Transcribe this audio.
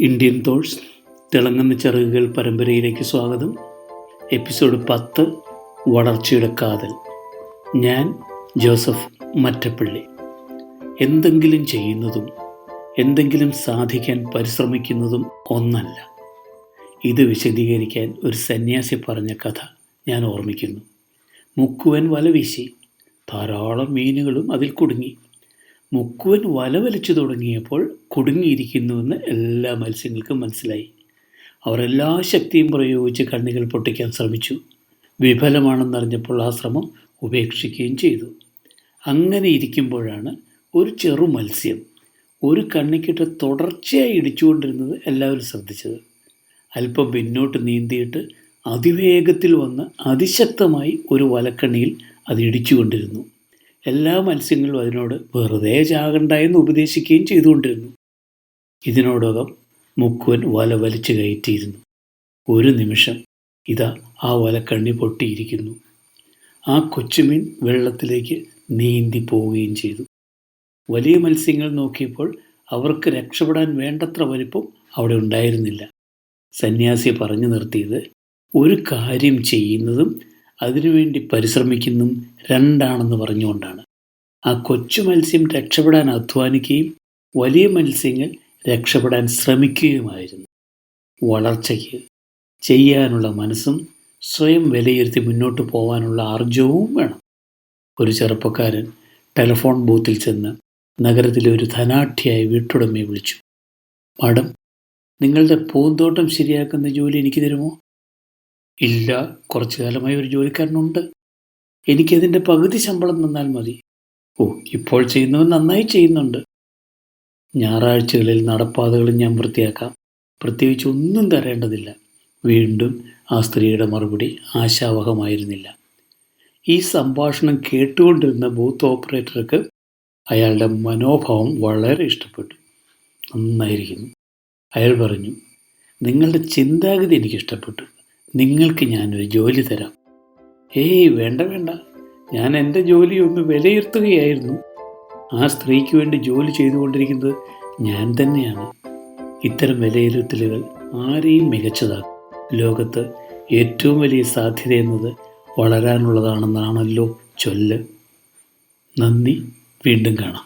Indian തോഴ്സ് തിളങ്ങുന്ന ചിറകുകൾ പരമ്പരയിലേക്ക് സ്വാഗതം. എപ്പിസോഡ് പത്ത് വളർച്ചയുടെ കാതൽ. ഞാൻ ജോസഫ് മറ്റപ്പള്ളി. എന്തെങ്കിലും ചെയ്യുന്നതും എന്തെങ്കിലും സാധിക്കാൻ പരിശ്രമിക്കുന്നതും ഒന്നല്ല. ഇത് വിശദീകരിക്കാൻ ഒരു സന്യാസി പറഞ്ഞ കഥ ഞാൻ ഓർമ്മിക്കുന്നു. മുക്കുവൻ വല വീശി ധാരാളം മീനുകളും അതിൽ കുടുങ്ങി. മുക്കുവൻ വല വലിച്ചു തുടങ്ങിയപ്പോൾ കുടുങ്ങിയിരിക്കുന്നുവെന്ന് എല്ലാ മത്സ്യങ്ങൾക്കും മനസ്സിലായി. അവർ എല്ലാ ശക്തിയും പ്രയോഗിച്ച് കണ്ണികൾ പൊട്ടിക്കാൻ ശ്രമിച്ചു. വിഫലമാണെന്നറിഞ്ഞപ്പോൾ ആ ശ്രമം ഉപേക്ഷിക്കുകയും ചെയ്തു. അങ്ങനെ ഇരിക്കുമ്പോഴാണ് ഒരു ചെറു മത്സ്യം ഒരു കണ്ണിക്കിട്ട് തുടർച്ചയായി ഇടിച്ചുകൊണ്ടിരുന്നത് എല്ലാവരും ശ്രദ്ധിച്ചത്. അല്പം പിന്നോട്ട് നീന്തിയിട്ട് അതിവേഗത്തിൽ വന്ന് അതിശക്തമായി ഒരു വലക്കണ്ണിയിൽ അത് ഇടിച്ചുകൊണ്ടിരുന്നു. എല്ലാ മത്സ്യങ്ങളും അതിനോട് വെറുതെ ചാകണ്ട എന്ന് ഉപദേശിക്കുകയും ചെയ്തുകൊണ്ടിരുന്നു. ഇതിനോടകം മുക്കുവൻ വല വലിച്ചു കയറ്റിയിരുന്നു. ഒരു നിമിഷം ഇതാ ആ വലക്കണ്ണി പൊട്ടിയിരിക്കുന്നു. ആ കൊച്ചുമീൻ വെള്ളത്തിലേക്ക് നീന്തി പോവുകയും ചെയ്തു. വലിയ മത്സ്യങ്ങൾ നോക്കിയപ്പോൾ അവർക്ക് രക്ഷപ്പെടാൻ വേണ്ടത്ര വലിപ്പം അവിടെ ഉണ്ടായിരുന്നില്ല. സന്യാസി പറഞ്ഞു നിർത്തിയത് ഒരു കാര്യം ചെയ്യുന്നതും അതിനുവേണ്ടി പരിശ്രമിക്കുന്നതും രണ്ടാണെന്ന് പറഞ്ഞുകൊണ്ടാണ്. ആ കൊച്ചു മത്സ്യം രക്ഷപ്പെടാൻ അധ്വാനിക്കുകയും വലിയ മത്സ്യങ്ങൾ രക്ഷപ്പെടാൻ ശ്രമിക്കുകയുമായിരുന്നു. വളർച്ചയ്ക്ക് ചെയ്യാനുള്ള മനസ്സും സ്വയം വിലയിരുത്തി മുന്നോട്ട് പോകാനുള്ള ആർജവും വേണം. ഒരു ചെറുപ്പക്കാരൻ ടെലിഫോൺ ബൂത്തിൽ ചെന്ന് നഗരത്തിലെ ഒരു ധനാഠ്യായ വീട്ടുടമയെ വിളിച്ചു. മാഡം നിങ്ങളുടെ പൂന്തോട്ടം ശരിയാക്കുന്ന ജോലി എനിക്ക് തരുമോ? ഇല്ല കുറച്ചു കാലമായി ഒരു ജോലിക്കാരനുണ്ട്. എനിക്കതിന്റെ പകുതി ശമ്പളം തന്നാൽ മതി. ഓ ഇപ്പോൾ ചെയ്യുന്നവൻ നന്നായി ചെയ്യുന്നുണ്ട്. ഞായറാഴ്ചകളിൽ നടപ്പാതകളും ഞാൻ വൃത്തിയാക്കാം. പ്രത്യേകിച്ച് ഒന്നും തരേണ്ടതില്ല. വീണ്ടും ആ സ്ത്രീയുടെ മറുപടി ആശാവഹമായിരുന്നില്ല. ഈ സംഭാഷണം കേട്ടുകൊണ്ടിരുന്ന ബൂത്ത് ഓപ്പറേറ്റർക്ക് അയാളുടെ മനോഭാവം വളരെ ഇഷ്ടപ്പെട്ടു. നന്നായിരിക്കുന്നു. അയാൾ പറഞ്ഞു നിങ്ങളുടെ ചിന്താഗതി എനിക്ക് ഇഷ്ടപ്പെട്ടു. നിങ്ങൾക്ക് ഞാനൊരു ജോലി തരാം. ഏയ് വേണ്ട വേണ്ട. ഞാൻ എന്റെ ജോലി ഒന്ന് വിലയിരുത്തുകയായിരുന്നു. ആ സ്ത്രീക്ക് വേണ്ടി ജോലി ചെയ്തുകൊണ്ടിരിക്കുന്നത് ഞാൻ തന്നെയാണ്. ഇത്തരം വിലയിരുത്തലുകൾ ആരെയും മികച്ചതാക്കും. ലോകത്ത് ഏറ്റവും വലിയ സാധ്യത എന്നത് വളരാനുള്ളതാണെന്നാണല്ലോ ചൊല്ല്. നന്ദി വീണ്ടും കാണാം.